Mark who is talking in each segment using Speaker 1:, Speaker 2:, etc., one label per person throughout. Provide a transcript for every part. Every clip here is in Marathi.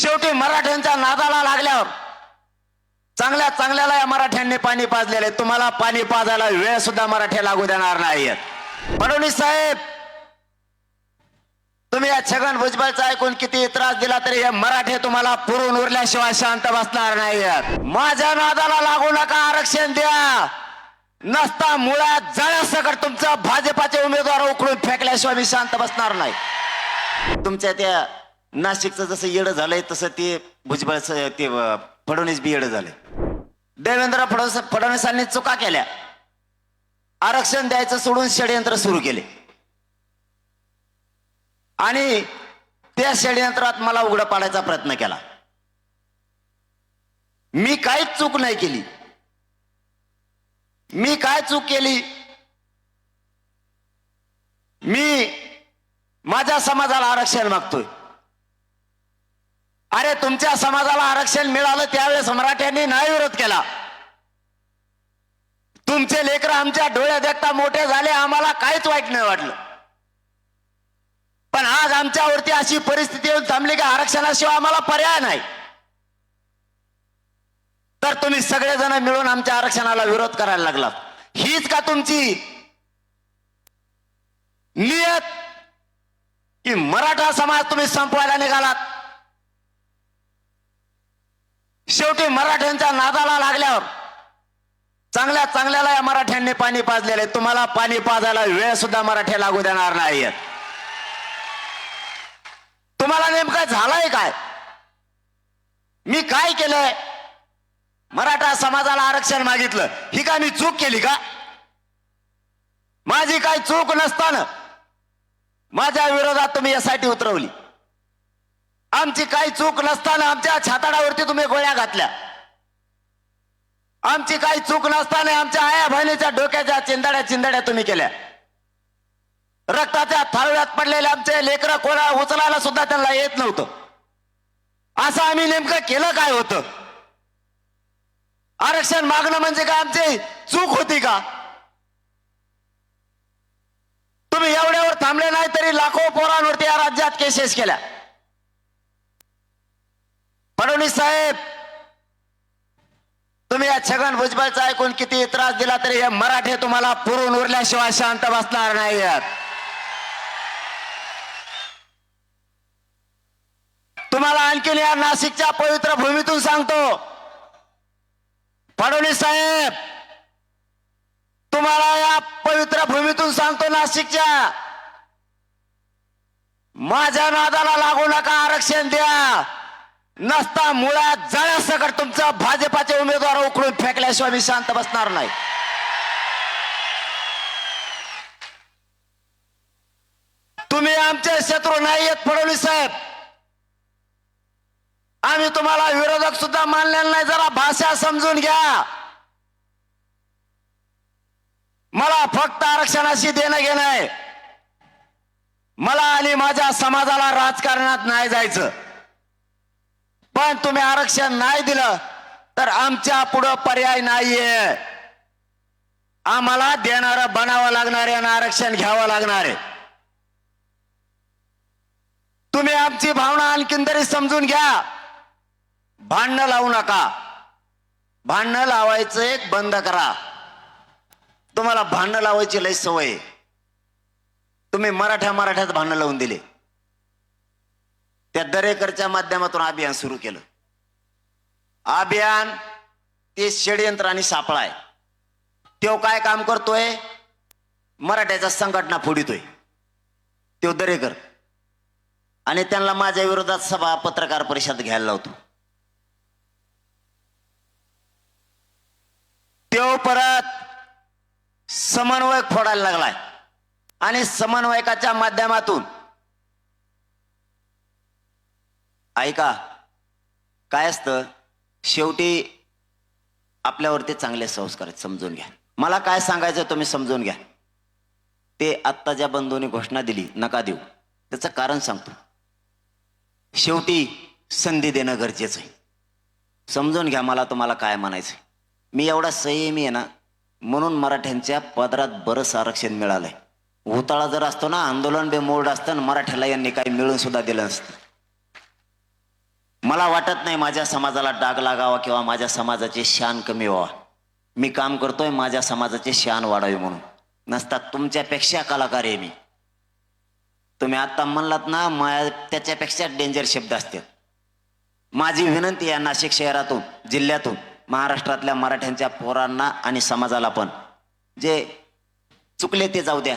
Speaker 1: शेवटी मराठ्यांच्या नादाला लागल्यावर चांगल्या चांगल्याला या मराठ्यांनी पाणी पाजलेले. तुम्हाला पाणी पाजायला वेळ सुद्धा मराठ्या लागू देणार नाहीयेत फडणवीस साहेब तुम्ही या छगन भुजबळचा ऐकून किती त्रास दिला तरी हे मराठे तुम्हाला पुरून उरल्याशिवाय शांत बसणार नाही माझ्या नादाला लागू नका आरक्षण द्या. नसता मुळात जळ्यासकट तुमचा भाजपाचे उमेदवार उकळून फेकल्याशिवाय मी शांत बसणार नाही. तुमच्या त्या नाशिकचं जसं येडं झालंय तसं ते भुजबळचं ते फडणवीस बी येडं झालंय. देवेंद्र फडणवीस फडणवीसांनी चुका केल्या. आरक्षण द्यायचं सोडून षडयंत्र सुरू केले. आणि त्या षडयंत्रात मला उघडं पाडायचा प्रयत्न केला. मी काहीच चूक नाही केली. मी काय चूक केली? मी माझ्या समाजाला आरक्षण मागतोय. अरे तुमच्या समाजाला आरक्षण मिळालं त्यावेळेस मराठ्यांनी नाही विरोध केला. तुमचे लेकर आमच्या डोळ्या देखता मोठे झाले आम्हाला काहीच वाईट नाही वाटलं. पण आज आमच्यावरती अशी परिस्थिती येऊन थांबली की आरक्षणाशिवाय आम्हाला पर्याय नाही. तर तुम्ही सगळेजण मिळून आमच्या आरक्षणाला विरोध करायला लागलात. हीच का तुमची नियत की मराठा समाज तुम्ही संपवायला निघालात? शेवटी मराठ्यांच्या नादाला लागल्यावर चांगल्या चांगल्याला या मराठ्यांनी पाणी पाजलेले. तुम्हाला पाणी पाजायला वेळ सुद्धा मराठ्या लागू देणार नाही तुम्हाला नेमकं झालंय काय? मी काय केलंय? मराठा समाजाला आरक्षण मागितलं. ही का मी चूक केली का? माझी काय चूक नसताना माझ्या विरोधात तुम्ही यासाठी उतरवली. आमची काही चूक नसताना आमच्या छाताडावरती तुम्ही गोळ्या घातल्या. आमची काही चूक नसताना आमच्या आया बहिणीच्या डोक्याच्या चिंदड्या चिंदड्या तुम्ही केल्या. रक्ताच्या थाळव्यात पडलेले आमचे लेकरं कोणा उचलायला सुद्धा त्यांना येत नव्हतं. असं आम्ही नेमकं केलं काय होतं? आरक्षण मागणं म्हणजे काय? आमची चूक होती का? तुम्ही एवढ्यावर थांबले नाही तरी लाखो पोरांवरती या राज्यात केसेस केल्या. फडणवीस साहेब तुम्ही या छगन भुजबळचा ऐकून किती त्रास दिला तरी हे मराठे तुम्हाला पुरून उरल्याशिवाय शांत बसणार नाही तुम्हाला आणखीन या नाशिकच्या पवित्र भूमीतून सांगतो फडणवीस साहेब तुम्हाला या पवित्र भूमीतून सांगतो नाशिकच्या माझ्या नादाला लागू नका आरक्षण द्या. नसता मुळात जळसकट तुमचा भाजपाचे उमेदवार उकळून फेकल्याशिवाय मी शांत बसणार नाही. तुम्ही आमचे शत्रू नाही येत फडणवीस साहेब. आम्ही तुम्हाला विरोधक सुद्धा मानलेला नाही. जरा भाषा समजून घ्या. मला फक्त आरक्षणाशी देणं घेणं आहे. मला आणि माझ्या समाजाला राजकारणात नाही जायचं. पण तुम्ही आरक्षण नाही दिलं तर आमच्या पुढं पर्याय नाहीये. आम्हाला देणार बनावं लागणार आहे आणि आरक्षण घ्यावं लागणार आहे. तुम्ही आमची भावना आणखीन तरी समजून घ्या. भांडणं लावू नका. भांडणं लावायचं एक बंद करा. तुम्हाला भांडणं लावायची लय सवय तुम्ही मराठ्या मराठ्यात भांडणं लावून दिले. त्या दरेकरच्या माध्यमातून अभियान सुरू केलं. अभियान ते षडयंत्र आणि सापळा आहे. तो काय काम करतोय? मराठ्याच्या संघटना फोडितोय. तो दरेकर. आणि त्यांना माझ्या विरोधात सभा पत्रकार परिषद घ्यायला लावतो. तो परत समन्वयक फोडायला लागलाय. आणि समन्वयकाच्या माध्यमातून ऐका काय असतं? शेवटी आपल्यावरती चांगले संस्कार आहेत समजून घ्या. मला काय सांगायचं तुम्ही समजून घ्या. ते आत्ता ज्या बंधूंनी घोषणा दिली नका देऊ. त्याचं कारण सांगतो. शेवटी संधी देणं गरजेचं आहे. समजून घ्या मला तुम्हाला काय म्हणायचं मी एवढा संयमी आहे ना म्हणून मराठ्यांच्या पदरात बरंच आरक्षण मिळालंय. उताळा जर असतो ना आंदोलन बे मोड असतं ना मराठ्याला यांनी काही मिळून सुद्धा दिलं नसतं. मला वाटत नाही माझ्या समाजाला डाग लागावा किंवा माझ्या समाजाची शान कमी व्हावा. मी काम करतोय माझ्या समाजाची शान वाढावी म्हणून. नसतात तुमच्यापेक्षा कलाकार आहे मी. तुम्ही आता म्हणलात ना मा- त्याच्यापेक्षा डेंजर शब्द असतात माझी विनंती आहे नाशिक शहरातून जिल्ह्यातून महाराष्ट्रातल्या मराठ्यांच्या पोरांना आणि समाजाला पण जे चुकले ते जाऊ द्या.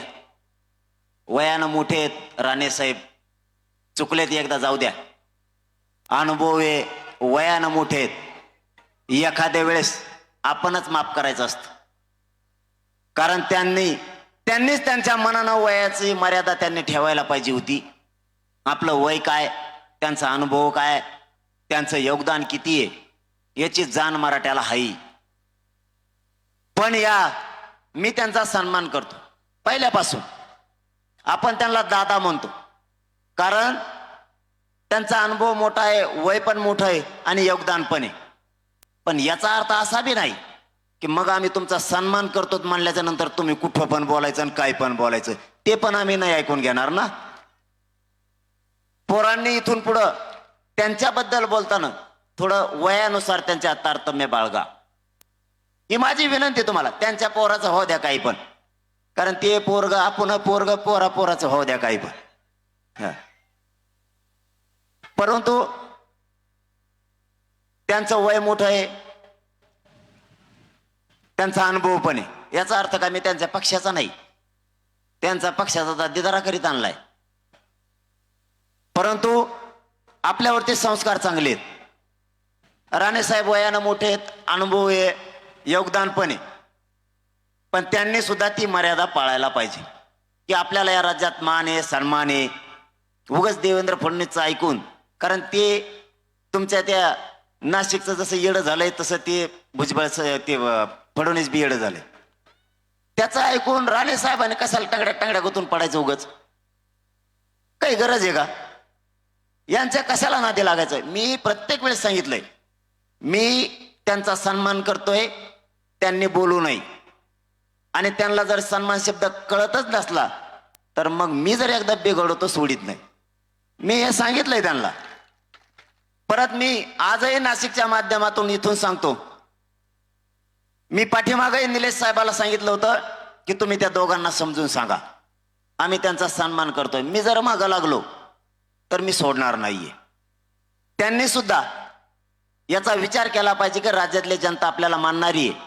Speaker 1: वयानं मोठे आहेत राणेसाहेब. चुकले ते एकदा जाऊ द्या. अनुभव वयानं मोठे आहेत. एखाद्या वेळेस आपणच माफ करायचं असतं. कारण त्यांनी त्यांनीच त्यांच्या मनानं वयाची मर्यादा त्यांनी ठेवायला पाहिजे होती. आपलं वय काय त्यांचा अनुभव काय त्यांचं योगदान किती आहे याची जाण मराठ्याला हाई. पण या मी त्यांचा सन्मान करतो. पहिल्यापासून. आपण त्यांना दादा म्हणतो. कारण त्यांचा अनुभव मोठा आहे वय पण मोठं आहे आणि योगदान पण आहे. पण याचा अर्थ असा बी नाही की मग आम्ही तुमचा सन्मान करतो म्हणल्याच्या नंतर तुम्ही कुठं पण बोलायचं आणि काय पण बोलायचं. ते पण आम्ही नाही ऐकून घेणार ना. पोरांनी इथून पुढं त्यांच्याबद्दल बोलताना थोडं वयानुसार त्यांच्या तारतम्य बाळगा. ही माझी विनंती तुम्हाला त्यांच्या पोराचं हो द्या काही पण. कारण ते पोरग आपण पोरग पोरा पोराचं हो द्या काही पण. हा. परंतु त्यांचं वय मोठं आहे. त्यांचा अनुभव पण आहे. याचा अर्थ काय? मी त्यांच्या पक्षाचा नाही. त्यांचा पक्षाचा दादेदारा करीत आणलाय. परंतु आपल्यावरती संस्कार चांगले आहेत. राणेसाहेब वयानं मोठे आहेत. अनुभव आहे योगदान पण आहे. पण त्यांनी सुद्धा ती मर्यादा पाळायला पाहिजे. की आपल्याला या राज्यात मान आहे सन्मान आहे. उगच देवेंद्र फडणवीसचं ऐकून कारण ते तुमच्या त्या नाशिकचं जसं येडं झालंय तसं ते भुजबळचं ते फडणवीस बी येडं झालंय. त्याचं ऐकून राणे साहेबांनी कशाला टांगड्या टांगड्या गुतून पडायचं उगच? काही गरज आहे का? यांच्या कशाला नादी लागायचं? मी प्रत्येक वेळेस सांगितलंय मी त्यांचा सन्मान करतोय त्यांनी बोलू नये. आणि त्यांना जर सन्मान शब्द कळतच नसला तर मग मी जर एकदा बिघडवतो सोडित नाही. मी हे सांगितलंय त्यांना. परत मी आजही नाशिकच्या माध्यमातून इथून सांगतो. मी पाठीमागही निलेश साहेबाला सांगितलं होतं की तुम्ही त्या दोघांना समजून सांगा. आम्ही त्यांचा सन्मान करतोय. मी जर मागं लागलो तर मी सोडणार नाहीये. त्यांनी सुद्धा याचा विचार केला पाहिजे की राज्यातली जनता आपल्याला मानणारी आहे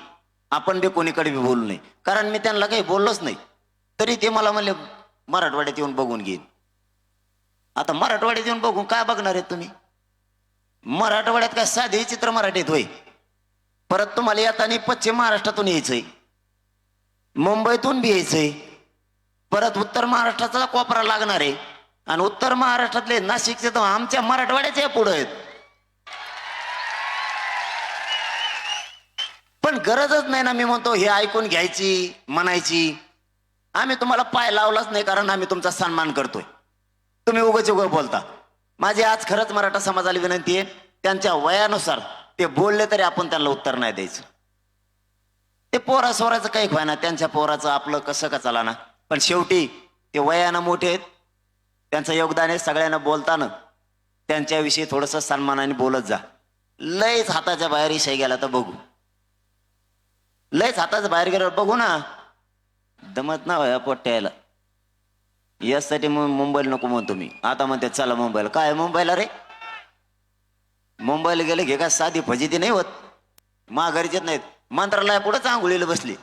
Speaker 1: आपण बी कोणीकडे बी बोलू नये. कारण मी त्यांना काही बोललोच नाही. तरी ते मला म्हणले मराठवाड्यात येऊन बघून घेईन. आता मराठवाड्यात येऊन बघून काय बघणार आहेत तुम्ही? मराठवाड्यात काय साधे चित्र मराठीत होय. परत तुम्हाला येताना पश्चिम महाराष्ट्रातून यायचंय. मुंबईतून बी यायचंय. परत उत्तर महाराष्ट्राचा कोपरा लागणार आहे. आणि उत्तर महाराष्ट्रातले नाशिकचे तर आमच्या मराठवाड्याच्या पुढे आहेत. पण गरजच नाही ना मी म्हणतो हे ऐकून घ्यायची म्हणायची. आम्ही तुम्हाला पाय लावलाच नाही कारण आम्ही तुमचा सन्मान करतोय. तुम्ही उगच उगं बोलता. माझी आज खरंच मराठा समाजाला विनंती आहे त्यांच्या वयानुसार ते बोलले तरी आपण त्यांना उत्तर नाही द्यायचं. ते पोरा सोराचं काही व्हायना त्यांच्या पोराचं आपलं कसं का चला ना पण शेवटी ते वयानं मोठे आहेत त्यांचं योगदान आहे सगळ्यांना बोलताना. त्यांच्याविषयी थोडंसं सन्मानाने बोलत जा. लयच हाताच्या बाहेर इशाई गेला तर बघू. लयच हाताच्या बाहेर गेल्यावर बघू ना. दमत ना वया पोट्याला यासाठी मग मुंबईला नको म्हणतो मी. आता म्हणते चला मुंबईला. काय मुंबईला रे? मुंबईला गेले घे का साधी फजिती नाही होत? माघारीचेच नाहीत. मंत्रालया पुढंच आंघोळीला बसली.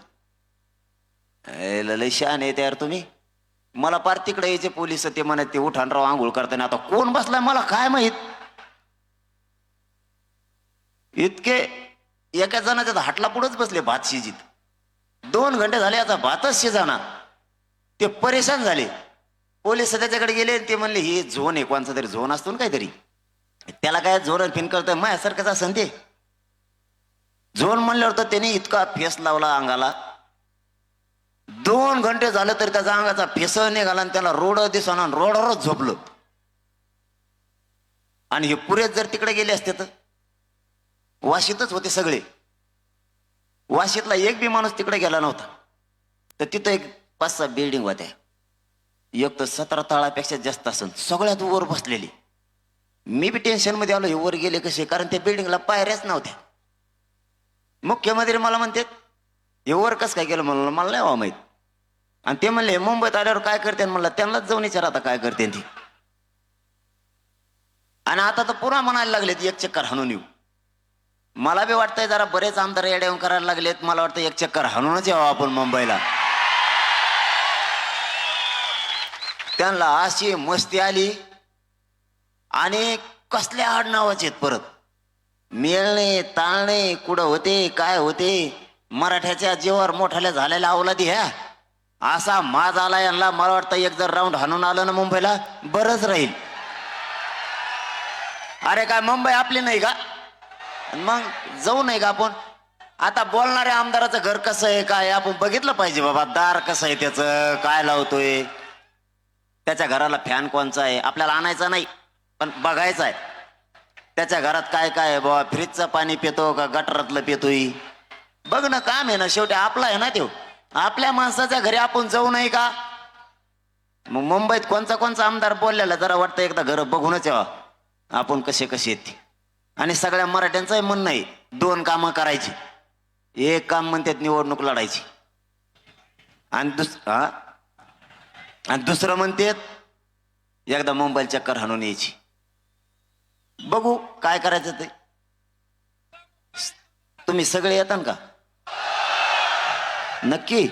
Speaker 1: लय शान आहे यार तुम्ही. मला पार तिकडे यायचे पोलीस ते म्हणत ते उठाणराव आंघोळ करताना आता कोण बसलाय मला काय माहीत? इतके एका जणाच्या हाटला पुढेच बसले भात शिजीत दोन घंटे झाले आता भातच शिजाना. ते परेशान झाले. पोलीस त्याच्याकडे गेले ते म्हणले हे झोन आहे कोणचा तरी झोन असतो ना काहीतरी. त्याला काय झोन फिन करतोय? माझ्यासारखंच असं ते. झोन म्हणल्यावर तर त्याने इतका फेस लावला अंगाला. दोन घंटे झालं तरी त्याचा अंगाचा फेस निघाला आणि त्याला रोड दिसना रोडवरच झोपलं. आणि हे पुरेच जर तिकडे गेले असते तर? वाशीतच होते सगळे. वाशीतला एक बी माणूस तिकडे गेला नव्हता. तर तिथं एक पाच सहा बिल्डिंग होत्या. एक तर सतरा तळापेक्षा जास्त असेल सगळ्यात वर बसलेली. मी बी टेन्शनमध्ये आलो हे वर गेले कसे? कारण त्या बिल्डिंगला पायऱ्याच नव्हत्या. मुख्यमंत्री मला म्हणतात हे वर कसं काय केलं म्हणलं मला नाही व्हा माहीत. आणि ते म्हणले मुंबईत आल्यावर काय करते? म्हणलं त्यांनाच जाऊन विचार आता काय करते ती. आणि आता तर पुन्हा म्हणायला लागलेत एक चक्कर हाणून येऊ. मला बी वाटतंय जरा बरेच आमदार येऊन करायला लागलेत. मला वाटतं एक चक्कर हाणूनच यावं आपण मुंबईला. त्यांना अशी मस्ती आली आणि कसल्या आडनावाचे आहेत परत? मेळणे ताळणे कुठं होते काय होते? मराठ्याच्या जीवावर मोठाल्या झालेल्या अवलादी ह्या. असा माज आला यांना मला वाटतं एक जर राऊंड हाणून आलं ना मुंबईला बरंच राहील. अरे काय मुंबई आपली नाही का? मग जाऊ नाही का आपण? आता बोलणाऱ्या आमदाराचं घर कसं आहे काय? आपण बघितलं पाहिजे बाबा दार कसं आहे त्याचं काय लावतोय? त्याच्या घराला फॅन कोणचा आहे? आपल्याला आणायचा नाही पण बघायचा आहे. त्याच्या घरात काय काय आहे बाबा फ्रीजचं पाणी पितो का गटरातलं पितोय? बघ ना काम आहे ना शेवटी आपला आहे ना तो आपल्या माणसाच्या घरी आपण जाऊ नाही का? मग मुंबईत कोणचा कोणचा आमदार बोललेला जरा वाटतं एकदा घर बघूनच यावा. आपण कसे कसे येते? आणि सगळ्या मराठ्यांचंही म्हणणं आहे दोन कामं करायची. एक काम म्हणतात निवडणूक लढायची. आणि दुस हा? आणि दुसरं म्हणतात एकदा मोबाईल चक्कर हाणून यायची. बघू काय करायचं ते? तुम्ही सगळे येतात का? नक्की.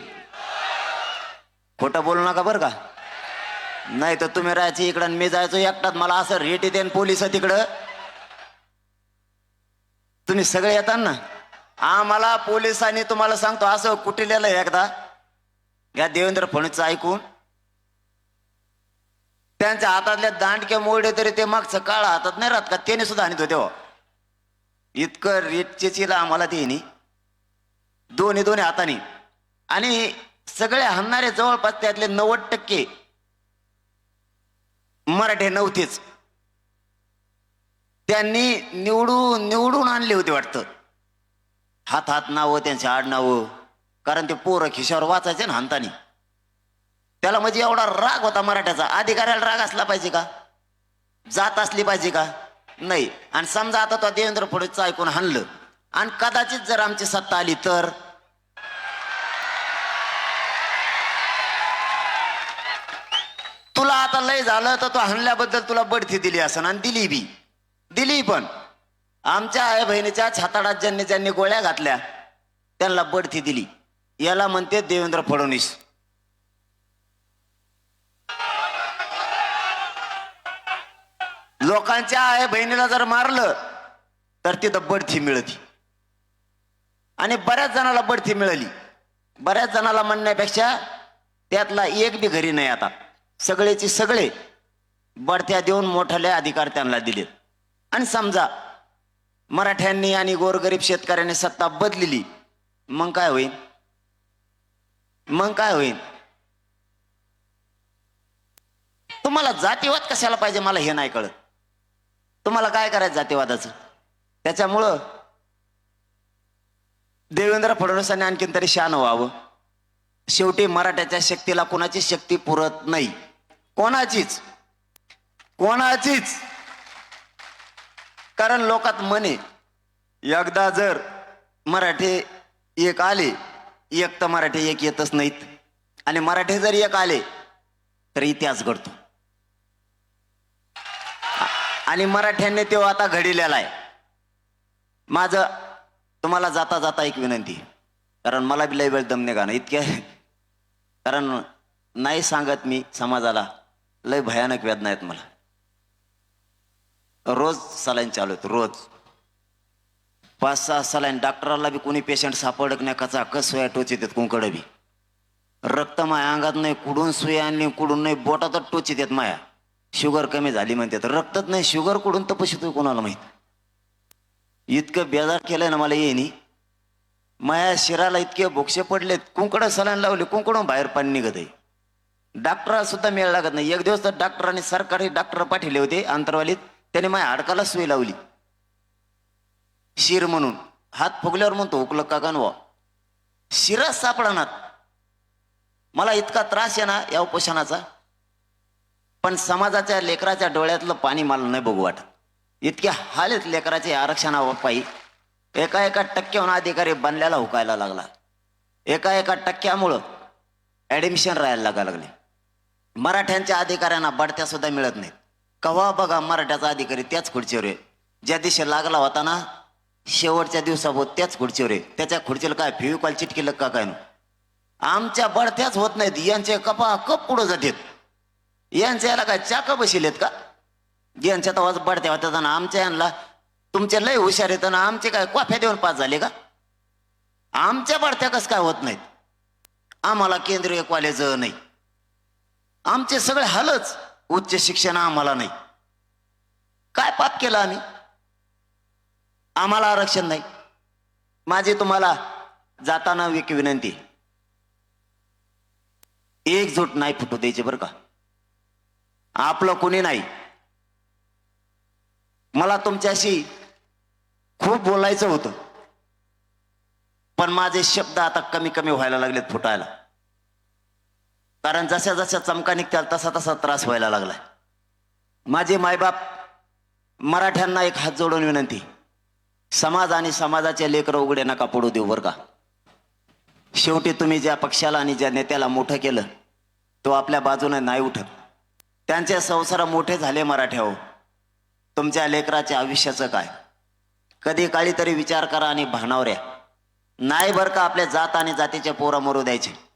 Speaker 1: खोटं बोलू नका बरं का. नाही तर तुम्ही राहायचे इकडं आणि मी जायचो एकटात. मला असं रेट येते पोलीस तिकडं. तुम्ही सगळे येतात ना? आम्हाला पोलिसांनी तुम्हाला सांगतो असं कुठे आहे एकदा? या देवेंद्र फडणवीसचं ऐकून. त्यांच्या हातातल्या दांडके मोडे तरी ते मागचं काळ हातात नाही राहत का? त्याने सुद्धा आणत होते हो. इतकं रेटचेचीला आम्हाला ते नाही दोन्ही दोन्ही हाताने. आणि सगळे हणणारे जवळपास त्यातले नव्वद टक्के मराठे नव्हतेच. त्यांनी निवडून निवडून आणले होते वाटतं. हात हात नावं त्यांचे आडनावं. कारण ते पोरं खिशावर वाचायचे ना हाताने. त्याला म्हणजे एवढा राग होता मराठ्याचा. अधिकाऱ्याला राग असला पाहिजे का? जात असली पाहिजे का? नाही. आणि समजा आता तो देवेंद्र फडणवीसचं ऐकून हाणलं. आणि कदाचित जर आमची सत्ता आली तर? तुला आता लय झालं तर तो हाणल्याबद्दल तुला बढती दिली असं आणि दिली बी. दिली पण. आमच्या आई बहिणीच्या छाताडात ज्यांनी ज्यांनी गोळ्या घातल्या त्यांना बढती दिली. याला म्हणते देवेंद्र फडणवीस. लोकांच्या आई बहिणीला जर मारलं तर तिथं बढती मिळती. आणि बऱ्याच जणाला बढती मिळाली. बऱ्याच जणाला म्हणण्यापेक्षा त्यातला एक बी घरी नाही आता. सगळेचे सगळे बढत्या देऊन मोठाले अधिकार त्यांना दिलेत. आणि समजा मराठ्यांनी आणि गोरगरीब शेतकऱ्यांनी सत्ता बदलेली मग काय होईल मग काय होईल तुम्हाला जातीवाद कशाला पाहिजे मला हे नाही कळत. तुम्हाला काय करायचं जातीवादाचं? त्याच्यामुळं देवेंद्र फडणवीसांनी आणखीन तरी शान व्हावं. शेवटी मराठ्याच्या शक्तीला कोणाची शक्ती पुरत नाही. कोणाचीच. कोणाचीच. कारण लोकात म्हणे एकदा जर मराठी एक आले एक तर मराठी एक येतच नाहीत. आणि मराठी जर एक आले तर इतिहास घडतो. आणि मराठ्यांनी तो आता घडिलेला आहे. माझं तुम्हाला जाता जाता एक विनंती कारण मला बी लय वेळ दम नाही इतक्या कारण नाही सांगत मी समाजाला लय भयानक वेदना आहेत मला. रोज सलाईन चालू आहेत रोज. पाच सहा सलाईन डॉक्टराला बी कोणी पेशंट सापडक नाही कचा कस सोया टोचित आहेत कुंकड बी. रक्त माया अंगात नाही कुडून सुया आणि कुडून नाही बोटातच टोचित आहेत माया. शुगर कमी झाली म्हणतात रक्तच नाही शुगर कुठून तपशितो कोणाला माहीत? इतकं बेजार केलंय ना मला येईनी माया शिराला इतके बोक्षे पडलेत कुंकडं सलाईन लावले कुंकडून बाहेर पाणी निघत आहे. डॉक्टरला सुद्धा मेळ लागत नाही. एक दिवस तर डॉक्टरांनी सरकारी डॉक्टर पाठवले होते अंतरवालीत. त्याने माझ्या हाडकाला सुई लावली. शिर म्हणून. हात फुगल्यावर म्हणतो हुकलं का गणवा? शिरा सापडणार. मला इतका त्रास आहे ना या उपोषणाचा. पण समाजाच्या लेकराच्या डोळ्यातलं पाणी मला नाही बघू वाटत. इतक्या हालेत लेकराचे आरक्षणापायी एका एका टक्क्याहून अधिकारी बनल्याला हुकायला लागला. एका एका टक्क्यामुळं ॲडमिशन राहायला लागा लागले. मराठ्यांच्या अधिकाऱ्यांना बढत्या सुद्धा मिळत नाहीत. कव्हा बघा मराठ्याचा अधिकारी त्याच खुर्चीवर आहे. ज्या दिवशी लागला होता ना शेवटच्या दिवसाभोत त्याच खुर्चीवर आहे. त्याच्या खुर्चीला काय फेविकॉल चिटकेलं का काय आमच्या बढत्याच होत नाहीत. यांचे कपा कप पुढं जातात. यांच्या याला काय चाक बसिलेत का? यांच्या तवाच पडत्या होत्या ना आमच्या यांना. तुमचे लय हुशार येतं ना आमचे काय कॉफ्या देऊन पास झाले का? आमच्या पडत्या कसं काय होत नाहीत? आम्हाला केंद्रीय कॉलेज नाही. आमचे सगळे हालच उच्च शिक्षण आम्हाला नाही. काय पाप केलं आम्ही? आम्हाला आरक्षण नाही. माझी तुम्हाला जाताना एक विनंती. एकजूट नाही फुटू द्यायची बरं का? आपलं कोणी नाही. मला तुमच्याशी खूप बोलायचं होतं. पण माझे शब्द आता कमी कमी व्हायला लागलेत फुटायला. कारण जशा जशा चमका निघतात तसा तसा त्रास व्हायला लागलाय. माझे मायबाप मराठ्यांना एक हात जोडून विनंती समाज आणि समाजाचे लेकर उघडे नका पडू देऊ बरं का. शेवटी तुम्ही ज्या पक्षाला आणि ज्या नेत्याला मोठं केलं तो आपल्या बाजूने नाही उठत. त्यांचे संसार मोठे झाले मराठ्या हो तुमच्या लेकराच्या आयुष्याचं काय? कधी काळी तरी विचार करा आणि भानावर नाही बरं का आपल्या जात आणि जातीचे पोरं मरू द्यायचे?